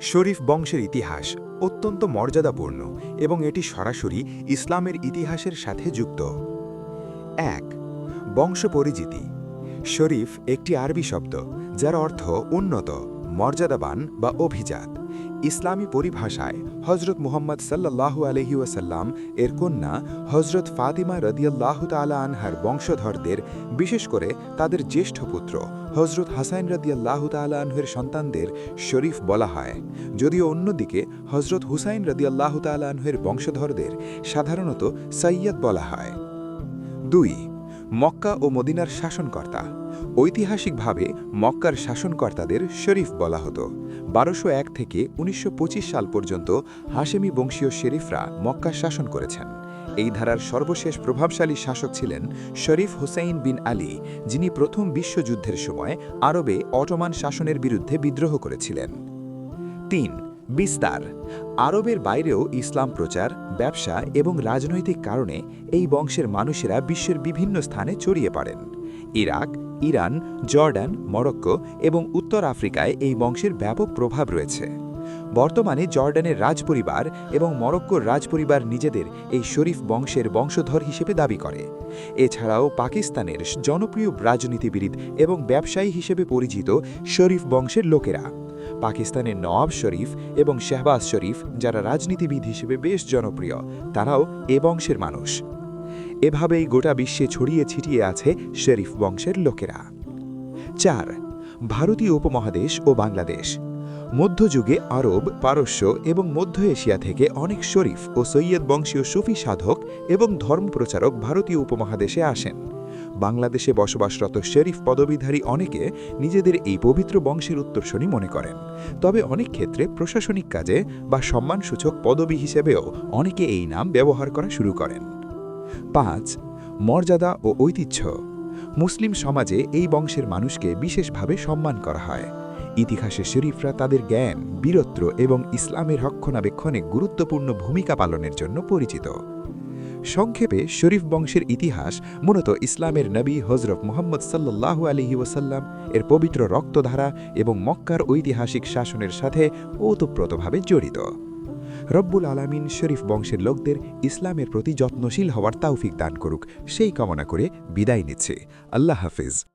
শরীফ বংশের ইতিহাস অত্যন্ত মর্যাদাপূর্ণ এবং এটি সরাসরি ইসলামের ইতিহাসের সাথে যুক্ত। এক বংশ পরিচিতি শরীফ একটি আরবি শব্দ, যার অর্থ উন্নত, মর্যাদাবান বা অভিজাত। ইসলামী পরিভাষায় হজরত মুহম্মদ সাল্লাল্লাহু আলহি ওয়াসাল্লাম এর কন্যা হজরত ফাতিমা রদিয়াল্লাহু তালা আনহার বংশধরদের, বিশেষ করে তাদের জ্যেষ্ঠ পুত্র হজরত হাসাইন রদিয়াল্লাহু তালা আনহের সন্তানদের শরীফ বলা হয়। যদিও অন্যদিকে হজরত হুসাইন রদিয়াল্লাহু তালা আনহের বংশধরদের সাধারণত সৈয়দ বলা হয়। দুই মক্কা ও মদিনার শাসনকর্তা। ঐতিহাসিকভাবে মক্কার শাসনকর্তাদের শরীফ বলা হতো। বারোশো এক থেকে উনিশশো পঁচিশ সাল পর্যন্ত হাশেমি বংশীয় শেরিফরা মক্কা শাসন করেছেন। এই ধারার সর্বশেষ প্রভাবশালী শাসক ছিলেন শরীফ হুসাইন বিন আলী, যিনি প্রথম বিশ্বযুদ্ধের সময় আরবে অটোমান শাসনের বিরুদ্ধে বিদ্রোহ করেছিলেন। তিন বিস্তার। আরবের বাইরেও ইসলাম প্রচার, ব্যবসা এবং রাজনৈতিক কারণে এই বংশের মানুষেরা বিশ্বের বিভিন্ন স্থানে ছড়িয়ে পড়েন। ইরাক, ইরান, জর্ডান, মরক্কো এবং উত্তর আফ্রিকায় এই বংশের ব্যাপক প্রভাব রয়েছে। বর্তমানে জর্ডানের রাজপরিবার এবং মরক্কোর রাজপরিবার নিজেদের এই শরীফ বংশের বংশধর হিসেবে দাবি করে। এছাড়াও পাকিস্তানের জনপ্রিয় রাজনীতিবিদ এবং ব্যবসায়ী হিসেবে পরিচিত শরীফ বংশের লোকেরা। পাকিস্তানের নওয়াব শরীফ এবং শেহবাজ শরীফ, যারা রাজনীতিবিদ হিসেবে বেশ জনপ্রিয়, তারাও এ বংশের মানুষ। এভাবেই গোটা বিশ্বে ছড়িয়ে ছিটিয়ে আছে শরীফ বংশের লোকেরা। চার, ভারতীয় উপমহাদেশ ও বাংলাদেশ। মধ্যযুগে আরব, পারস্য এবং মধ্য এশিয়া থেকে অনেক শরীফ ও সৈয়দ বংশীয় সুফি সাধক এবং ধর্মপ্রচারক ভারতীয় উপমহাদেশে আসেন। বাংলাদেশে বসবাসরত শরীফ পদবীধারী অনেকে নিজেদের এই পবিত্র বংশের উত্তরসূরি মনে করেন। তবে অনেক ক্ষেত্রে প্রশাসনিক কাজে বা সম্মানসূচক পদবী হিসেবেও অনেকে এই নাম ব্যবহার করা শুরু করেন। পাঁচ, মর্যাদা ও ঐতিহ্য। মুসলিম সমাজে এই বংশের মানুষকে বিশেষভাবে সম্মান করা হয়। ইতিহাসে শরীফরা তাদের জ্ঞান, বীরত্ব এবং ইসলামের রক্ষণাবেক্ষণে গুরুত্বপূর্ণ ভূমিকা পালনের জন্য পরিচিত। সংক্ষেপে শরীফ বংশের ইতিহাস মূলত ইসলামের নবী হজরত মোহাম্মদ সাল্লাল্লাহু আলহি ওসাল্লাম এর পবিত্র রক্তধারা এবং মক্কার ঐতিহাসিক শাসনের সাথে ওতপ্রোতভাবে জড়িত। রব্বুল আলামিন শরীফ বংশের লোকদের ইসলামের প্রতি যত্নশীল হওয়ার তাওফিক দান করুক, সেই কামনা করে বিদায় নিচ্ছে। আল্লাহ হাফিজ।